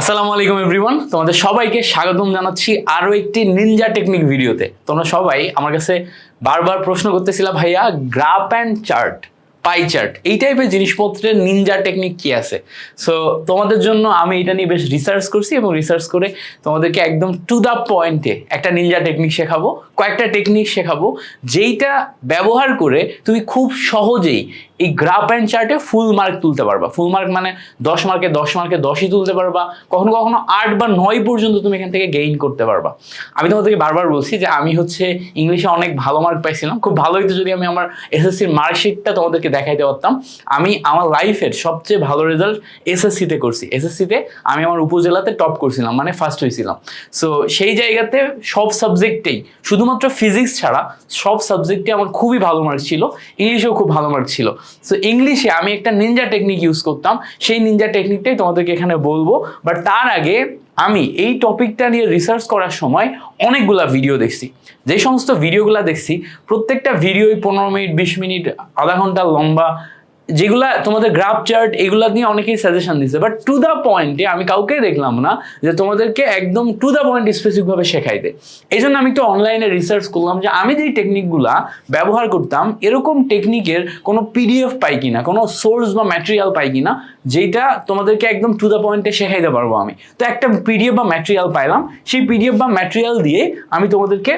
আসসালামু আলাইকুম এভরিওয়ান। তোমাদের সবাইকে স্বাগতম জানাচ্ছি আরও একটি নিনজা টেকনিক ভিডিওতে। তোমরা সবাই আমার কাছে বারবার প্রশ্ন করতেছিলা, ভাইয়া graph and chart pie chart এই টাইপের জিনিসপত্রের নিনজা টেকনিক কি আছে? সো তোমাদের জন্য আমি এটা নিয়ে বেশ রিসার্চ করছি এবং রিসার্চ করে তোমাদেরকে একদম টু দ্য পয়েন্টে একটা নিনজা টেকনিক শেখাবো, কয়েকটা টেকনিক শেখাবো, যেইটা ব্যবহার করে তুমি খুব সহজেই এই গ্রাফ অ্যান্ড চার্টে ফুল মার্ক তুলতে পারবা। ফুল মার্ক মানে দশ মার্কে দশ মার্কে দশই তুলতে পারবা। কখনো কখনো আট বা নয় পর্যন্ত তুমি এখান থেকে গেইন করতে পারবা। আমি তোমাদেরকে বারবার বলছি যে আমি হচ্ছে ইংলিশে অনেক ভালো মার্ক পাইছিলাম। খুব ভালো হইতো যদি আমি আমার এসএসসির মার্কশিটটা তোমাদেরকে দেখাইতে পারতাম। আমি আমার লাইফের সবচেয়ে ভালো রেজাল্ট এসএসসিতে করছি। এসএসসিতে আমি আমার উপজেলাতে টপ করছিলাম মানে ফার্স্ট হয়েছিলাম সো সেই জায়গাতে সব সাবজেক্টেই শুধুমাত্র ফিজিক্স ছাড়া সব সাবজেক্টে আমার খুবই ভালো মার্ক ছিল। ইংলিশেও খুব ভালো মার্ক ছিল। সো ইংলিশে আমি একটা নিনজা টেকনিক ইউজ করতাম। সেই নিনজা টেকনিকটাই তোমাদেরকে এখানে বলব। বাট তার আগে আমি এই টপিকটা নিয়ে রিসার্চ করার সময় অনেকগুলা ভিডিও দেখছি। যে সমস্ত ভিডিওগুলো দেখছি, প্রত্যেকটা ভিডিওই পনেরো মিনিট, বিশ মিনিট, আধা ঘণ্টা লম্বা যেগুলা তোমাদের গ্রাফ চার্ট এগুলা নিয়ে অনেকেই সাজেশন দিচ্ছে বাট টু দ্য পয়েন্টে আমি কাউকে দেখলাম না যে তোমাদেরকে একদম টু দ্য পয়েন্ট স্পেসিফিকভাবে শেখাইতে এই জন্য আমি একটু অনলাইনে রিসার্চ করলাম যে আমি যেই টেকনিকগুলা ব্যবহার করতাম, এরকম টেকনিকের কোনো পিডিএফ পাই কিনা, কোনো সোর্স বা ম্যাটেরিয়াল পাই কিনা যেটা তোমাদেরকে একদম টু দ্য পয়েন্টে শেখাইতে পারব আমি। তো একটা পিডিএফ বা ম্যাটেরিয়াল পাইলাম, সেই পিডিএফ বা ম্যাটেরিয়াল দিয়ে আমি তোমাদেরকে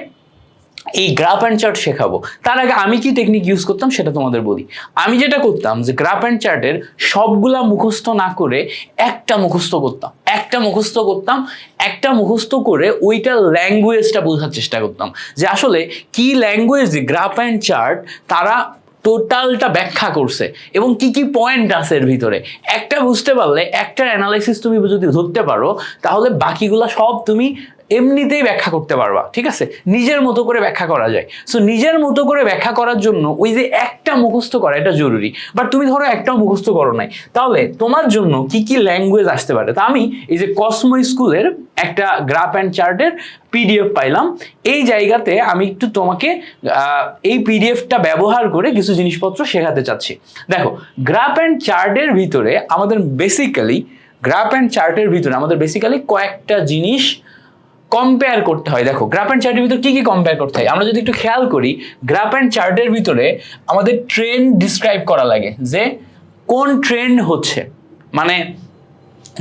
এই গ্রাফ অ্যান্ড চার্ট শেখাবো। তার আগে আমি কি টেকনিক ইউজ করতাম সেটা তোমাদের বলি। আমি যেটা করতাম যে গ্রাফ অ্যান্ড চার্টের সবগুলা মুখস্থ না করে একটা মুখস্থ করতাম। একটা মুখস্থ করতাম, একটা মুখস্থ করে ওইটা ল্যাঙ্গুয়েজটা বোঝার চেষ্টা করতাম। যে আসলে কি ল্যাঙ্গুয়েজে গ্রাফ অ্যান্ড চার্ট তারা টোটালটা ব্যাখ্যা করছে এবং কি কি পয়েন্ট আছে এর ভিতরে। একটা বুঝতে পারলে একটা অ্যানালাইসিস তুমি যদি ধরতে পারো, তাহলে বাকিগুলা সব তুমি এমনিতেই ব্যাখ্যা করতে পারবা, ঠিক আছে? নিজের মতো করে ব্যাখ্যা করা যায়। সো নিজের মতো করে ব্যাখ্যা করার জন্য ওই যে একটা মুখস্থ করা এটা জরুরি। বাট তুমি ধরো একটাও মুখস্থ করো নাই। তাহলে তোমার জন্য কি কি ল্যাঙ্গুয়েজ আসতে পারে? তা আমি এই যে কসমো স্কুলের একটা গ্রাফ অ্যান্ড চার্টের পিডিএফ পাইলাম। এই জায়গাতে আমি একটু তোমাকে এই পিডিএফটা ব্যবহার করে কিছু জিনিসপত্র শেখাতে চাচ্ছি। দেখো গ্রাফ অ্যান্ড চার্টের ভিতরে আমাদের বেসিক্যালি গ্রাফ অ্যান্ড চার্টের ভিতরে আমাদের বেসিক্যালি কয়েকটা জিনিস কম্পেয়ার করতে হয়। দেখো গ্রাফ অ্যান্ড চার্টের ভিতরে কী কী কম্পেয়ার করতে হয়? আমরা যদি একটু খেয়াল করি গ্রাফ অ্যান্ড চার্টের ভিতরে আমাদের ট্রেন্ড ডিসক্রাইব করা লাগে যে কোন ট্রেন্ড হচ্ছে। মানে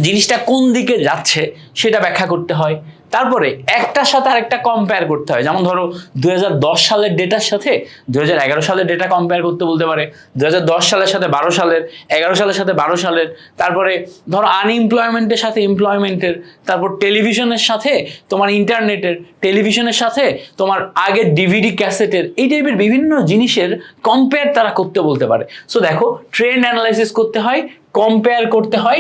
জিনিসটা কোন দিকে যাচ্ছে সেটা ব্যাখ্যা করতে হয়। তারপরে একটার সাথে আরেকটা কম্পেয়ার করতে হয়। যেমন ধরো দু হাজার দশ সালের ডেটার সাথে দু হাজার এগারো সালের ডেটা কম্পেয়ার করতে বলতে পারে। দু হাজার দশ সালের সাথে বারো সালের, এগারো সালের সাথে বারো সালের, তারপরে ধরো আনএমপ্লয়মেন্টের সাথে এমপ্লয়মেন্টের তারপর টেলিভিশনের সাথে তোমার ইন্টারনেটের টেলিভিশনের সাথে তোমার আগের ডিভিডি ক্যাসেটের এই টাইপের বিভিন্ন জিনিসের কম্পেয়ার তারা করতে বলতে পারে। সো দেখো ট্রেন্ড অ্যানালাইসিস করতে হয় কম্পেয়ার করতে হয়।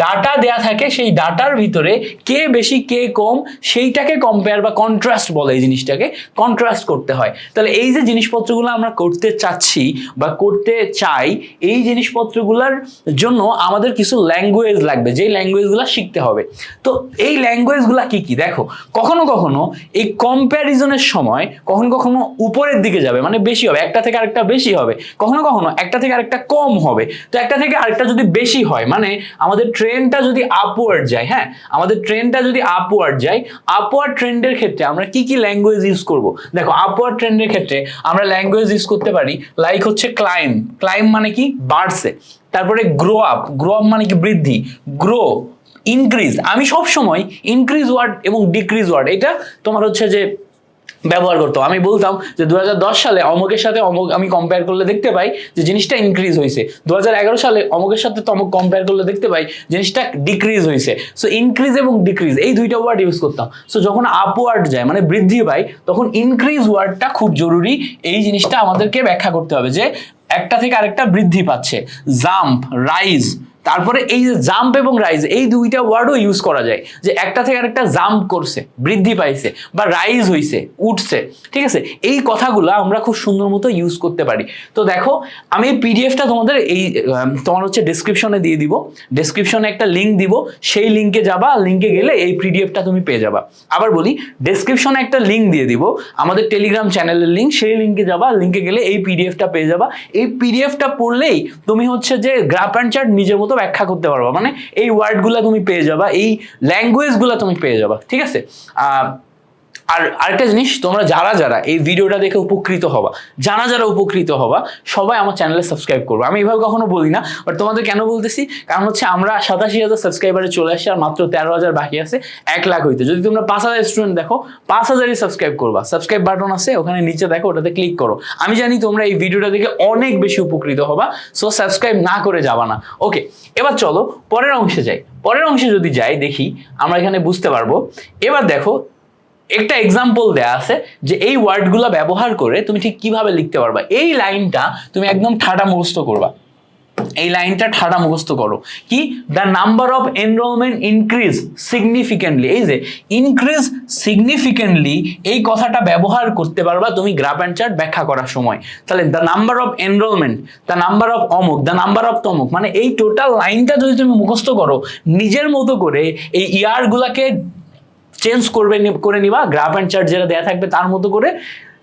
ডাটা দেয়া থাকে সেই ডাটার ভিতরে কে বেশি, কে কম, সেইটাকে কম্পেয়ার বা কন্ট্রাস্ট বলে এই জিনিসটাকে। কন্ট্রাস্ট করতে হয়। তাহলে এই যে জিনিসপত্রগুলো আমরা করতে চাচ্ছি বা করতে চাই, এই জিনিসপত্রগুলোর জন্য আমাদের কিছু ল্যাঙ্গুয়েজ লাগবে, যেই ল্যাঙ্গুয়েজগুলো শিখতে হবে। তো এই ল্যাঙ্গুয়েজগুলো কি কি? দেখো, কখনো কখনো এই কম্প্যারিজনের সময় কখনো কখনো উপরের দিকে যাবে মানে বেশি হবে, একটা থেকে আরেকটা বেশি হবে। কখনো কখনো একটা থেকে আরেকটা কম হবে। তো একটা থেকে আরেকটা যদি বেশি হয়। মানে আমাদের ট্রেনটা যদি আপওয়ার্ড যায় হ্যাঁ? আমাদের ট্রেনটা যদি আপওয়ার্ড যায় আপওয়ার্ড ট্রেন্ডের ক্ষেত্রে আমরা কি কি ল্যাঙ্গুয়েজ ইউজ করব? দেখো আপওয়ার্ড ট্রেন্ডের ক্ষেত্রে আমরা ল্যাঙ্গুয়েজ ইউজ করতে পারি লাইক হচ্ছে ক্লাইম ক্লাইম মানে কি? বাড়ছে। তারপরে গ্রো আপ গ্রো আপ মানে কি? বৃদ্ধি। গ্রো ইনক্রিজ আমি সব সময় ইনক্রিজ ওয়ার্ড এবং ডিক্রিজ ওয়ার্ড এটা তোমার হচ্ছে যে ব্যবহার করতাম আমি বলতাম যে দু হাজার দশ সালে অমুকের সাথে অমুক আমি কম্পেয়ার করলে দেখতে পাই যে জিনিসটা ইনক্রিজ হয়েছে। দুহাজার এগারো সালে অমুকের সাথে তমুক কম্পেয়ার করলে দেখতে পাই জিনিসটা ডিক্রিজ হয়েছে। সো ইনক্রিজ এবং ডিক্রিজ এই দুইটা ওয়ার্ড ইউজ করতাম। সো যখন আপওয়ার্ড যায় মানে বৃদ্ধি পায়, তখন ইনক্রিজ ওয়ার্ডটা খুব জরুরি এই জিনিসটা আমাদেরকে ব্যাখ্যা করতে হবে যে একটা থেকে আরেকটা বৃদ্ধি পাচ্ছে। জাম্প রাইজ তারপরে এই যে জাম্প এবং রাইজ এই দুইটা ওয়ার্ডও ইউজ করা যায়। যে একটা থেকে আরেকটা জাম্প করছে, বৃদ্ধি পাইছে বা রাইজ হইছে, উঠছে, ঠিক আছে? এই কথাগুলো আমরা খুব সুন্দর মতো ইউজ করতে পারি। তো দেখো, আমি এই পিডিএফটা তোমাদের এই তোমার হচ্ছে ডেসক্রিপশনে দিয়ে দিব। ডেসক্রিপশনে একটা লিঙ্ক দিব। সেই লিঙ্কে যাবা লিঙ্কে গেলে এই পিডিএফটা তুমি পেয়ে যাবা। আবার বলি ডেসক্রিপশনে একটা লিঙ্ক দিয়ে দিব। আমাদের টেলিগ্রাম চ্যানেলের লিঙ্ক সেই লিঙ্কে যাবা লিঙ্কে গেলে এই পিডিএফটা পেয়ে যাবা। এই পিডিএফটা পড়লেই তুমি হচ্ছে যে গ্রাফ অ্যান্ড চার্ট নিজের মতো মতো ব্যাখ্যা করতে পারবা। মানে এই ওয়ার্ডগুলো তুমি পেয়ে যাবা, এই ল্যাঙ্গুয়েজগুলো তুমি পেয়ে যাবা, ঠিক আছে? আর আরেকটা জিনিস, তোমরা যারা যারা এই ভিডিওটা দেখে উপকৃত হবা, যারা যারা উপকৃত হবা, সবাই আমার চ্যানেলে সাবস্ক্রাইব করব। আমি এইভাবে কখনো বলি না বাট তোমাদের কেন বলতেছি? কারণ হচ্ছে আমরা সাতাশি হাজার সাবস্ক্রাইবারে চলে আসছি আর মাত্র তেরো হাজার বাকি আছে, এক লাখ হইতে। যদি তোমরা পাঁচ হাজার স্টুডেন্ট দেখো, পাঁচ হাজারই সাবস্ক্রাইব করবা। সাবস্ক্রাইব বাটন আছে, ওখানে নিচে দেখো, ওটাতে ক্লিক করো। আমি জানি তোমরা এই ভিডিওটা দেখে অনেক বেশি উপকৃত হবা সো সাবস্ক্রাইব না করে যাবা না। ওকে এবার চলো, পরের অংশে যাই। পরের অংশে যদি যাই, দেখি আমরা এখানে বুঝতে পারব। এবার দেখো একটা এক্সাম্পল দেয়া আছে যে এই ওয়ার্ডগুলো ব্যবহার করে তুমি ঠিক কীভাবে লিখতে পারবা। এই লাইনটা তুমি একদম ঠাডা মুখস্থ করবা। এই লাইনটা ঠাডা মুখস্থ করো। কি? The number of enrolment increase significantly এই যে ইনক্রিজ সিগনিফিকেন্টলি এই কথাটা ব্যবহার করতে পারবা তুমি গ্রাফ অ্যান্ড চার্ট ব্যাখ্যা করার সময়। তাহলে the number of enrolment the number of অমুক দ্য নাম্বার অফ তমুক মানে এই টোটাল লাইনটা যদি তুমি মুখস্থ করো, নিজের মতো করে এই ইয়ারগুলাকে চেঞ্জ করবে করে নিবা গ্রাফ অ্যান্ড চার্ট যেটা দেওয়া থাকবে তার মতো করে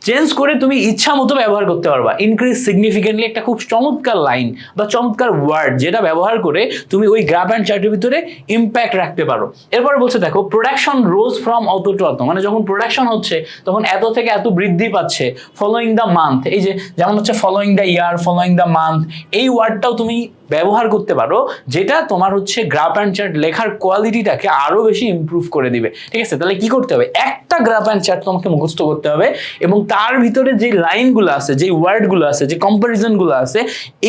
চেঞ্জ করে তুমি ইচ্ছা মতো ব্যবহার করতে পারবা। ইনক্রিজ সিগনিফিকেন্টলি একটা খুব চমৎকার লাইন বা চমৎকার ওয়ার্ড যেটা ব্যবহার করে তুমি ওই গ্রাফ অ্যান্ড চার্টের ভিতরে ইম্প্যাক্ট রাখতে পারো। এরপর বলছে দেখো প্রোডাকশন রোজ ফ্রম অত টু অত মানে যখন প্রোডাকশন হচ্ছে, তখন এত থেকে এত বৃদ্ধি পাচ্ছে ফলোয়িং দ্য মান্থ এই যে যেমন হচ্ছে following the year following the month এই ওয়ার্ডটাও তুমি ব্যবহার করতে পারো, যেটা তোমার হচ্ছে গ্রাফ অ্যান্ড চার্ট লেখার কোয়ালিটিটাকে আরও বেশি ইমপ্রুভ করে দিবে। ঠিক আছে? তাহলে কি করতে হবে? একটা গ্রাফ অ্যান্ড চার্ট তোমাকে মুখস্থ করতে হবে এবং তার ভিতরে যে লাইনগুলো আছে, যে ওয়ার্ডগুলো আছে, যে কম্পারিজনগুলো আছে,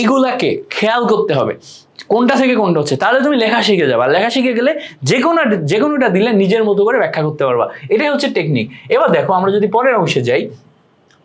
এগুলাকে খেয়াল করতে হবে। কোনটা থেকে কোনটা হচ্ছে? তাহলে তুমি লেখা শিখে যাবা। লেখা শিখে গেলে যে কোনো যে কোনোটা দিলে নিজের মতো করে ব্যাখ্যা করতে পারবা। এটাই হচ্ছে টেকনিক এবার দেখো, আমরা যদি পরের অংশে যাই,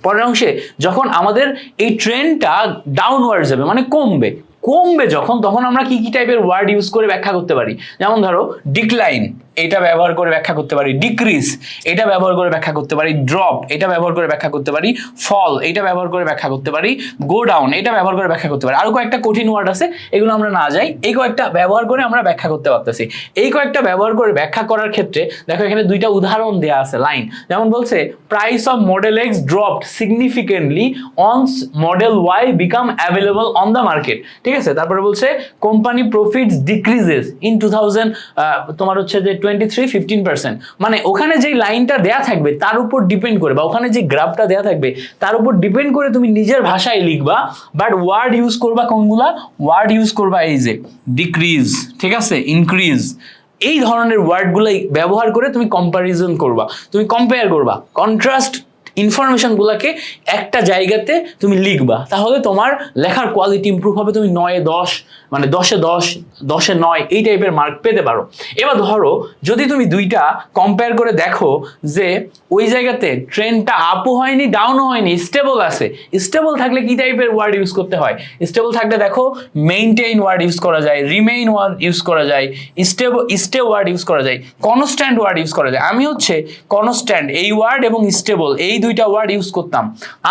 পরের অংশে যখন আমাদের এই ট্রেনটা ডাউনওয়ার্ড যাবে মানে কমবে কমবে যখন, তখন আমরা কি কি টাইপের ওয়ার্ড ইউজ করে ব্যাখ্যা করতে পারি? যেমন ধরো ডিক্লাইন এটা ব্যবহার করে ব্যাখ্যা করতে পারি। ডিক্রিজ এটা ব্যবহার করে ব্যাখ্যা করতে পারি। ড্রপ এটা ব্যবহার করে ব্যাখ্যা করতে পারি। ফল এটা ব্যবহার করে ব্যাখ্যা করতে পারি। গো ডাউন এটা ব্যবহার করে ব্যাখ্যা করতে পারি। আরও কয়েকটা কঠিন ওয়ার্ড আছে, এগুলো আমরা না যাই। এই কয়েকটা ব্যবহার করে আমরা ব্যাখ্যা করতে পারতেছি। এই কয়েকটা ব্যবহার করে ব্যাখ্যা করার ক্ষেত্রে, দেখো এখানে দুইটা উদাহরণ দেওয়া আছে লাইন যেমন বলছে price of model X dropped significantly on model Y become available on the market ঠিক আছে, তারপরে বলছে company profits decreases in two thousand তোমার হচ্ছে যে টোয়েন্টি থ্রি মানে ওখানে যেই লাইনটা দেয়া থাকবে, তার উপর ডিপেন্ড করে, বা ওখানে যে গ্রাফটা দেয়া থাকবে, তার উপর ডিপেন্ড করে তুমি নিজের ভাষায় লিখবা বাট ওয়ার্ড ইউজ করবা কোনগুলা? ওয়ার্ড ইউজ করবা এই যে ডিক্রিজ ঠিক আছে? ইনক্রিজ এই ধরনের ওয়ার্ডগুলাই ব্যবহার করে তুমি কম্পারিজন করবা। তুমি কম্পেয়ার করবা। কন্ট্রাস্ট ইনফরমেশনগুলোকে একটা জায়গাতে তুমি লিখবা। তাহলে তোমার লেখার কোয়ালিটি ইমপ্রুভ হবে, তুমি নয়ে দশ মানে দশে দশ, দশে নয়, এই টাইপের মার্ক পেতে পারো। এবার ধরো, যদি তুমি দুইটা কম্পেয়ার করে দেখো যে ওই জায়গাতে ট্রেনটা আপও হয়নি ডাউনও হয়নি স্টেবল আছে। স্টেবল থাকলে কি টাইপের ওয়ার্ড ইউজ করতে হয়? স্টেবল থাকলে দেখো মেইনটেইন ওয়ার্ড ইউজ করা যায় রিমেইন ওয়ার্ড ইউজ করা যায় স্টেবল স্টে ওয়ার্ড ইউজ করা যায় কনস্ট্যান্ট ওয়ার্ড ইউজ করা যায়। আমি হচ্ছে কনস্ট্যান্ট এই ওয়ার্ড এবং স্টেবল এই দুইটা ওয়ার্ড ইউজ করতাম।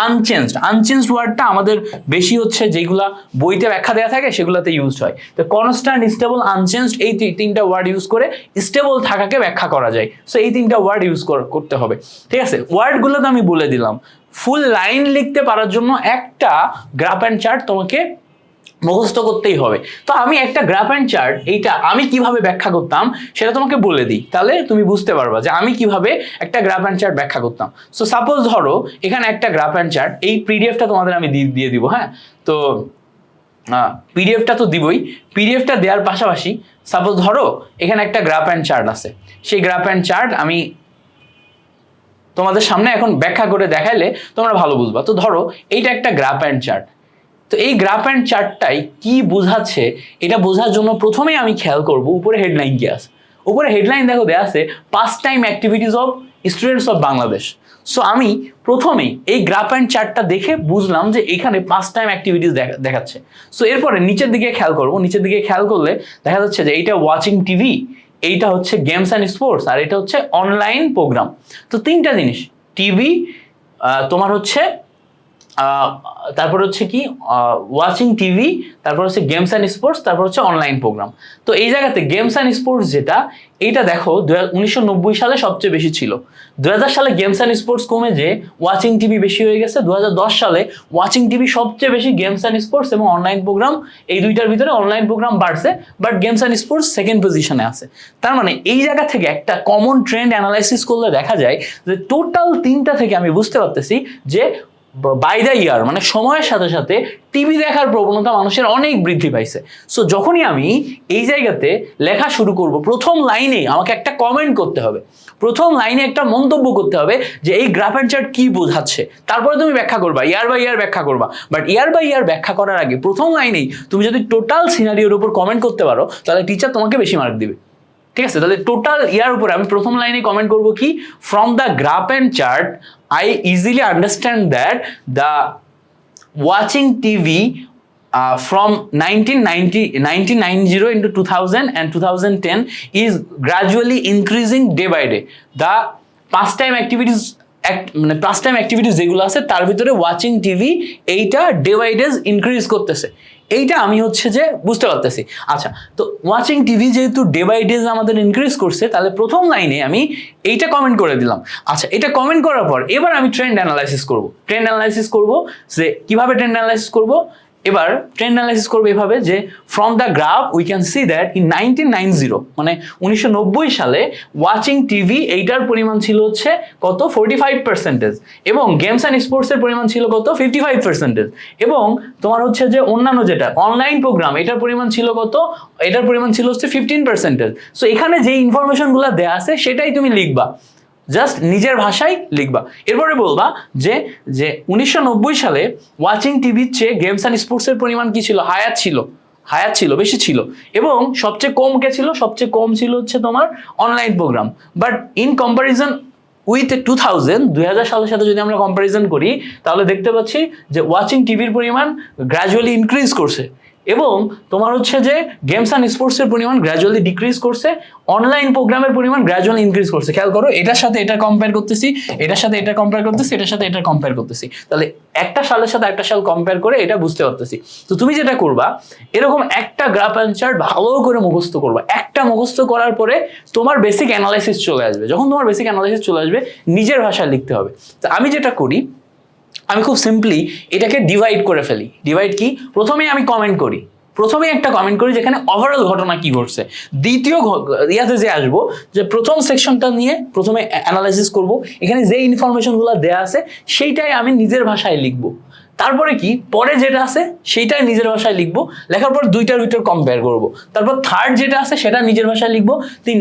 আনচেঞ্জড আনচেঞ্জড ওয়ার্ডটা আমাদের বেশি হচ্ছে যেগুলা বইতে ব্যাখ্যা দেওয়া থাকে সেগুলোতে ইউজ হয়। তো কনস্ট্যান্ট স্টেবল আনচেঞ্জড এই তিনটা ওয়ার্ড ইউজ করে স্টেবল থাকাকে ব্যাখ্যা করা যায়। সো এই তিনটা ওয়ার্ড ইউজ করতে হবে। ঠিক আছে? ওয়ার্ডগুলো তো আমি বলে দিলাম। ফুল লাইন লিখতে পারার জন্য একটা গ্রাফ অ্যান্ড চার্ট তোমাকে মুখস্থ করতেই হবে। তো আমি একটা গ্রাফ অ্যান্ড চার্ট এইটা আমি কীভাবে ব্যাখ্যা করতাম সেটা তোমাকে বলে দিই। তাহলে তুমি বুঝতে পারবা যে আমি কীভাবে একটা গ্রাফ অ্যান্ড চার্ট ব্যাখ্যা করতাম। সো সাপোজ ধরো, এখানে একটা গ্রাফ অ্যান্ড চার্ট এই পিডিএফটা তোমাদের আমি দিয়ে দিব হ্যাঁ? তো পিডিএফটা তো দিবই। পিডিএফটা দেওয়ার পাশাপাশি সাপোজ ধরো, এখানে একটা গ্রাফ অ্যান্ড চার্ট আছে। সেই গ্রাফ অ্যান্ড চার্ট আমি তোমাদের সামনে এখন ব্যাখ্যা করে দেখাইলে তোমরা ভালো বুঝবা। তো ধরো, এইটা একটা গ্রাফ অ্যান্ড চার্ট তো এই গ্রাফ অ্যান্ড চার্টটাই কি বোঝাচ্ছে, এটা বোঝার জন্য প্রথমেই আমি খেয়াল করব উপরে হেডলাইন কি আছে। উপরে হেডলাইন দেখো দেওয়া আছে pastime activities of students of Bangladesh so আমি প্রথমেই এই গ্রাফ অ্যান্ড চার্টটা দেখে বুঝলাম যে এখানে পাস টাইম অ্যাক্টিভিটিস দেখাচ্ছে। সো এরপরে নিচের দিকে খেয়াল করব। নিচের দিকে খেয়াল করলে দেখা যাচ্ছে যে এইটা ওয়াচিং টিভি এইটা হচ্ছে গেমস অ্যান্ড স্পোর্টস আর এটা হচ্ছে অনলাইন প্রোগ্রাম তো তিনটা জিনিস টিভি তোমার হচ্ছে তারপর হচ্ছে কি ওয়াচিং টিভি তারপর হচ্ছে গেমস অ্যান্ড স্পোর্টস তারপর হচ্ছে অনলাইন প্রোগ্রাম তো এই জায়গাতে গেমস অ্যান্ড স্পোর্টস যেটা, এইটা দেখো উনিশশো নব্বই সালে সবচেয়ে বেশি ছিল। দুই হাজার সালে গেমস অ্যান্ড স্পোর্টস কমে যে ওয়াচিং টিভি বেশি হয়ে গেছে। দু হাজার দশ সালে ওয়াচিং টিভি সবচেয়ে বেশি গেমস অ্যান্ড স্পোর্টস এবং অনলাইন প্রোগ্রাম এই দুইটার ভিতরে অনলাইন প্রোগ্রাম বাড়ছে but games and sports second পজিশনে আছে। তার মানে এই জায়গা থেকে একটা কমন ট্রেন্ড অ্যানালাইসিস করলে দেখা যায় যে টোটাল তিনটা থেকে আমি বুঝতে পারতেছি যে বাই দ্য ইয়ার মানে সময়ের সাথে সাথে টিভি দেখার প্রবণতা মানুষের অনেক বৃদ্ধি পাইছে। সো যখনই আমি এই জায়গাতে লেখা শুরু করব, প্রথম লাইনে আমাকে একটা কমেন্ট করতে হবে। প্রথম লাইনে একটা মন্তব্য করতে হবে যে এই গ্রাফ অ্যান্ড চার্ট কি বোঝাচ্ছে। তারপরে তুমি ব্যাখ্যা করবা ইয়ার বাই ইয়ার ব্যাখ্যা করবা। বাট ইয়ার বাই ইয়ার ব্যাখ্যা করার আগে প্রথম লাইনেই তুমি যদি টোটাল সিনারিওর উপর কমেন্ট করতে পারো, তাহলে টিচার তোমাকে বেশি মার্ক দিবে। ঠিক আছে? তাহলে টোটাল ইয়ার উপরে আমি প্রথম লাইনে কমেন্ট করব কি? From the graph and chart I easily understand that the watching TV uh, from 1990, 1990 into 2000 and 2010 is gradually increasing day by day. The pastime activities act- মানে পাস টাইম অ্যাক্টিভিটিস যেগুলো আছে তার ভিতরে ওয়াচিং টিভি এইটা day by days increase করতেছে এইটা আমি হচ্ছে যে বুঝতে পারতেছি। আচ্ছা তো ওয়াচিং টিভি যেহেতু ডে বাই ডেজ আমাদের ইনক্রিজ করছে, তাহলে প্রথম লাইনে আমি এইটা কমেন্ট করে দিলাম। আচ্ছা এটা কমেন্ট করার পর এবার আমি ট্রেন্ড অ্যানালাইসিস করব। ট্রেন্ড অ্যানালাইসিস করব যে কীভাবে ট্রেন্ড অ্যানালাইসিস করব? এবার ট্রেন্ড অ্যানালাইসিস করবে এভাবে যে from the graph we can see that in nineteen nine zero মানে উনিশশো নব্বই সালে ওয়াচিং টিভি এইটার পরিমাণ ছিল হচ্ছে কত? ফোরটি ফাইভ পার্সেন্টেজ এবং গেমস অ্যান্ড স্পোর্টসের পরিমাণ ছিল কত? ফিফটি ফাইভ পার্সেন্টেজ এবং তোমার হচ্ছে যে অন্যান্য যেটা অনলাইন প্রোগ্রাম এটার পরিমাণ ছিল কত? এটার পরিমাণ ছিল হচ্ছে ফিফটিন পার্সেন্টেজ সো এখানে যে ইনফরমেশনগুলো দেওয়া আছে, সেটাই তুমি লিখবা। জাস্ট নিজের ভাষায় লিখবা। এরপরে বলবা যে যে উনিশশো নব্বই সালে ওয়াচিং টিভির চেয়ে গেমস অ্যান্ড স্পোর্টসের পরিমাণ কি ছিল? হায়াত ছিল। হায়াত ছিল, বেশি ছিল। এবং সবচেয়ে কম কে ছিল? সবচেয়ে কম ছিল হচ্ছে তোমার online program but in comparison with two thousand দুই হাজার সালের সাথে যদি আমরা কম্পারিজন করি, তাহলে দেখতে পাচ্ছি যে ওয়াচিং টিভির পরিমাণ গ্র্যাজুয়ালি ইনক্রিজ করছে। এবং তোমার হচ্ছে যে গেমস অ্যান্ড স্পোর্টসের পরিমাণ গ্র্যাজুয়ালি ডিক্রিজ করছে অনলাইন প্রোগ্রামের পরিমাণ গ্র্যাজুয়ালি ইনক্রিজ করছে। খেয়াল করো, এটার সাথে এটা কম্পেয়ার করতেছি, এটার সাথে এটা কম্পেয়ার করতেছি, এটার সাথে এটা কম্পেয়ার করতেছি। তাহলে একটা সালের সাথে একটা সাল কম্পেয়ার করে এটা বুঝতে পারতেছি। তো তুমি যেটা করবা, এরকম একটা গ্রাফ অ্যান্ড চার্ট ভালো করে মুখস্থ করবা। একটা মুখস্থ করার পরে তোমার বেসিক অ্যানালাইসিস চলে আসবে। যখন তোমার বেসিক অ্যানালাইসিস চলে আসবে, নিজের ভাষায় লিখতে হবে। তো আমি যেটা করি আমি খুব সিম্পলি এটাকে ডিভাইড করে ফেলি। ডিভাইড কি? প্রথমেই আমি কমেন্ট করি। প্রথমেই একটা কমেন্ট করি যেখানে ওভারঅল ঘটনা কি ঘটছে। দ্বিতীয় ইয়াতে যে আসব, যে প্রথম সেকশনটা নিয়ে প্রথমে অ্যানালাইসিস করব। এখানে যে ইনফরমেশনগুলো দেয়া আছে, সেইটাই আমি নিজের ভাষায় লিখব। তারপরে কি? পরে যেটা আছে, সেইটাই নিজের ভাষায় লিখব। লেখার পর দুইটার ভিতর কম্পেয়ার করব। তারপর থার্ড যেটা আছে, সেটা নিজের ভাষায় লিখব। তিন,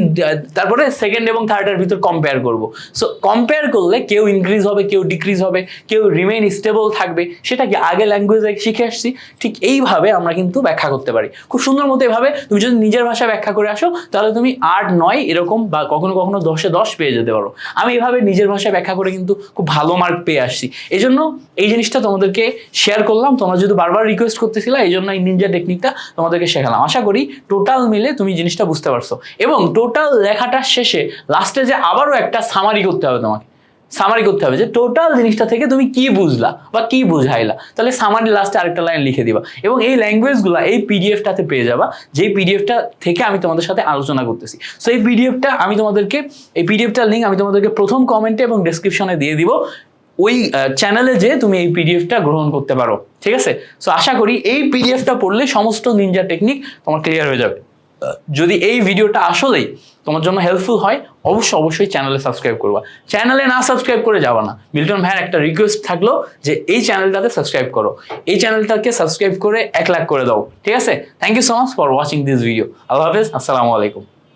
তারপরে সেকেন্ড এবং থার্ডের ভিতর কম্পেয়ার করব। সো কম্পেয়ার করলে কেউ ইনক্রিজ হবে, কেউ ডিক্রিজ হবে, কেউ রিমেইন স্টেবল থাকবে। সেটা কি আগে ল্যাঙ্গুয়েজে শিখে আসছি। ঠিক এইভাবে আমরা কিন্তু ব্যাখ্যা করতে পারি। খুব সুন্দর মতো এভাবে তুমি যদি নিজের ভাষায় ব্যাখ্যা করে আসো, তাহলে তুমি আট, নয় এরকম বা কখনো কখনো দশে দশ পেয়ে যেতে পারো। আমি এভাবে নিজের ভাষায় ব্যাখ্যা করে কিন্তু খুব ভালো মার্ক পেয়ে আসছি। এই জন্য এই জিনিসটা তোমাদেরকে শেয়ার করলাম, তোমরা যদি বারবার রিকোয়েস্ট করতেছিলা, এই জন্য এই নিনজা টেকনিকটা তোমাদেরকে শেখালাম। আশা করি টোটাল মিলে তুমি জিনিসটা বুঝতে পারছ। এবং টোটাল লেখাটার শেষে লাস্টে যে আবারও একটা সামারি করতে হবে তোমাকে। সামারি করতে হবে যে টোটাল জিনিসটা থেকে তুমি কি বুঝলা বা কি বুঝাইলা। তাহলে সামারি লাস্টে আরেকটা লাইন লিখে দিবা। এবং এই ল্যাঙ্গুয়েজগুলো এই পিডিএফটাতে পেয়ে যাবা, যেই পিডিএফটা থেকে আমি তোমাদের সাথে আলোচনা করতেছি। সো এই পিডিএফটা আমি তোমাদেরকে, এই পিডিএফটার লিঙ্ক আমি তোমাদেরকে প্রথম কমেন্টে এবং ডেসক্রিপশনে দিয়ে দিব। ওই চ্যানেলে যে তুমি এই পিডিএফটা গ্রহণ করতে পারো, ঠিক আছে? সো আশা করি এই পিডিএফটা পড়লে সমস্ত নিনজা টেকনিক তোমার ক্লিয়ার হয়ে যাবে। যদি এই ভিডিওটা আসলেই তোমার জন্য হেল্পফুল হয়, অবশ্যই অবশ্যই চ্যানেলে সাবস্ক্রাইব করবা। চ্যানেলে না সাবস্ক্রাইব করে যাবা না। মিল্টন ভাইয়ের একটা রিকোয়েস্ট থাকল যে এই চ্যানেলটাতে সাবস্ক্রাইব করো। এই চ্যানেলটাকে সাবস্ক্রাইব করে এক লাখ করে দাও, ঠিক আছে? Thank you so much for watching this video আল্লাহ হাফেজ, আসসালামু আলাইকুম।